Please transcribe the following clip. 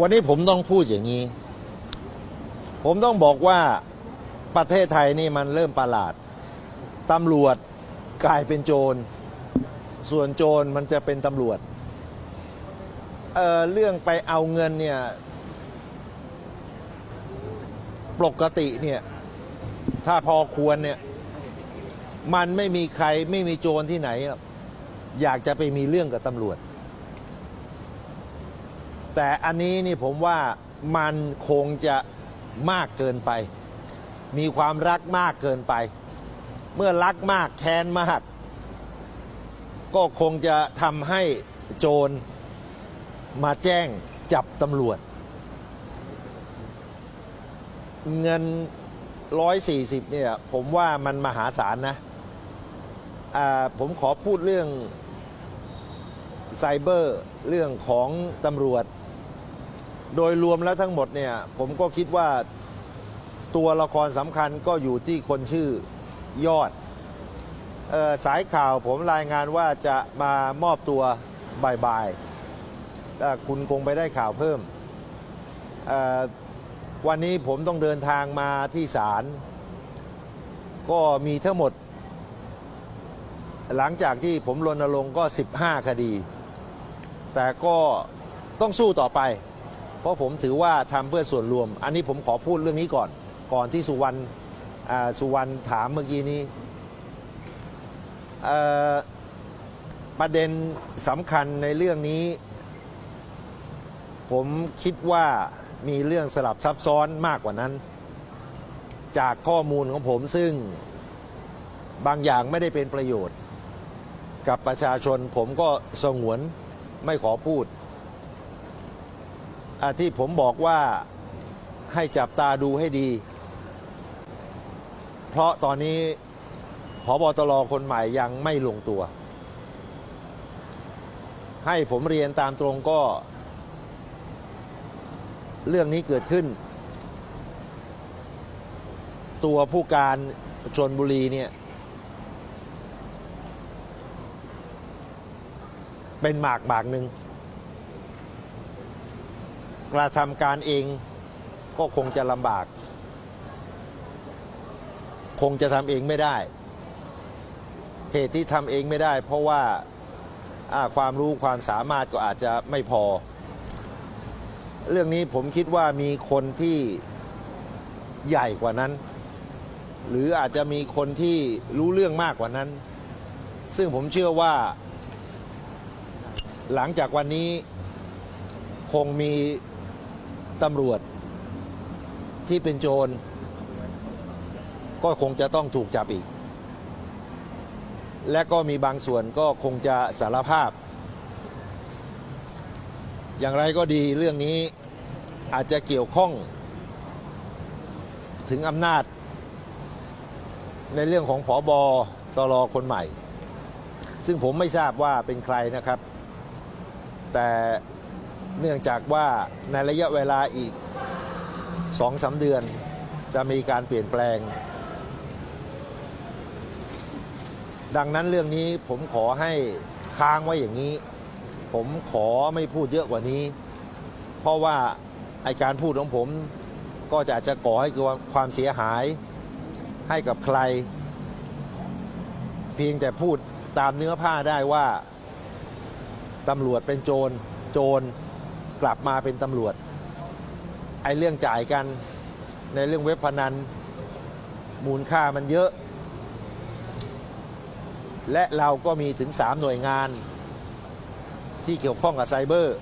วันนี้ผมต้องพูดอย่างนี้ ผมต้องบอกว่าประเทศไทยนี่มันเริ่มประหลาดตำรวจกลายเป็นโจร ส่วนโจรมันจะเป็นตำรวจเเรื่องไปเอาเงินเนี่ยปกติเนี่ยถ้าพอควรเนี่ยมันไม่มีใครไม่มีโจรที่ไหน อยากจะไปมีเรื่องกับตำรวจ แต่อันนี้นี่ผมว่ามันคงจะมากเกินไป มีความรักมากเกินไป เมื่อรักมากแค้นมาก ก็คงจะทำให้โจรมาแจ้งจับตำรวจ เงิน 140เนี่ยผมว่ามันมหาศาลนะผมขอพูดเรื่องไซเบอร์เรื่องของตำรวจ โดยรวมแล้วทั้งหมดเนี่ยผมก็คิดว่าตัวละครสำคัญก็อยู่ที่คนชื่อยอดออสายข่าวผมรายงานว่าจะมามอบตัวบ่ายๆแต่คุณคงไปได้ข่าวเพิ่ม วันนี้ผมต้องเดินทางมาที่ศาลก็มีทั้งหมด หลังจากที่ผมรณรงค์ก็ 15 คดี แต่ก็ต้องสู้ต่อไป เพราะผมถือว่าทำเพื่อส่วนรวม อันนี้ผมขอพูดเรื่องนี้ก่อน ก่อนที่สุวรรณสุวรรณถามเมื่อกี้นี้ประเด็นสำคัญในเรื่องนี้ ผมคิดว่ามีเรื่องสลับซับซ้อนมากกว่านั้น จากข้อมูลของผมซึ่งบางอย่างไม่ได้เป็นประโยชน์ กับประชาชนผมก็สงวนไม่ขอพูด ที่ผมบอกว่าให้จับตาดูให้ดี เพราะตอนนี้พบตรคนใหม่ยังไม่ลงตัว ให้ผมเรียนตามตรงก็ เรื่องนี้เกิดขึ้น ตัวผู้การชนบุรีเนี่ย เป็นหมากหมากหนึ่ง กระทำการเองก็คงจะลำบาก คงจะทำเองไม่ได้ เหตุที่ทำเองไม่ได้ เพราะว่าอ่าความรู้ความสามารถก็อาจจะไม่พอ เรื่องนี้ผมคิดว่ามีคนที่ใหญ่กว่านั้น หรืออาจจะมีคนที่รู้เรื่องมากกว่านั้น ซึ่งผมเชื่อว่า หลังจากวันนี้คงมี ตำรวจที่เป็นโจร ก็คงจะต้องถูกจับอีก และก็มีบางส่วนก็คงจะสารภาพ อย่างไรก็ดีเรื่องนี้อาจจะเกี่ยวข้องถึงอำนาจ ในเรื่องของผอบอตรคนใหม่ ซึ่งผมไม่ทราบว่าเป็นใครนะครับ แต่ เนื่องจากว่าในระยะเวลาอีกสองสาเดือนจะมีการเปลี่ยนแปลง ดังนั้นเรื่องนี้ผมขอให้ค้างไว้อย่างนี้ ผมขอไม่พูดเยอะกว่านี้ เพราะว่าไอการพูดของผมก็จะอาจจะก่อให้เกิดความเสียหายให้กับใคร เพียงแต่พูดตามเนื้อผ้าได้ว่าตำรวจเป็นโจร โจร กลับมาเป็นตำรวจ ไอ้เรื่องจ่ายกันในเรื่องเว็บพนัน มูลค่ามันเยอะ และเราก็มีถึง 3 หน่วยงานที่เกี่ยวข้องกับไซเบอร์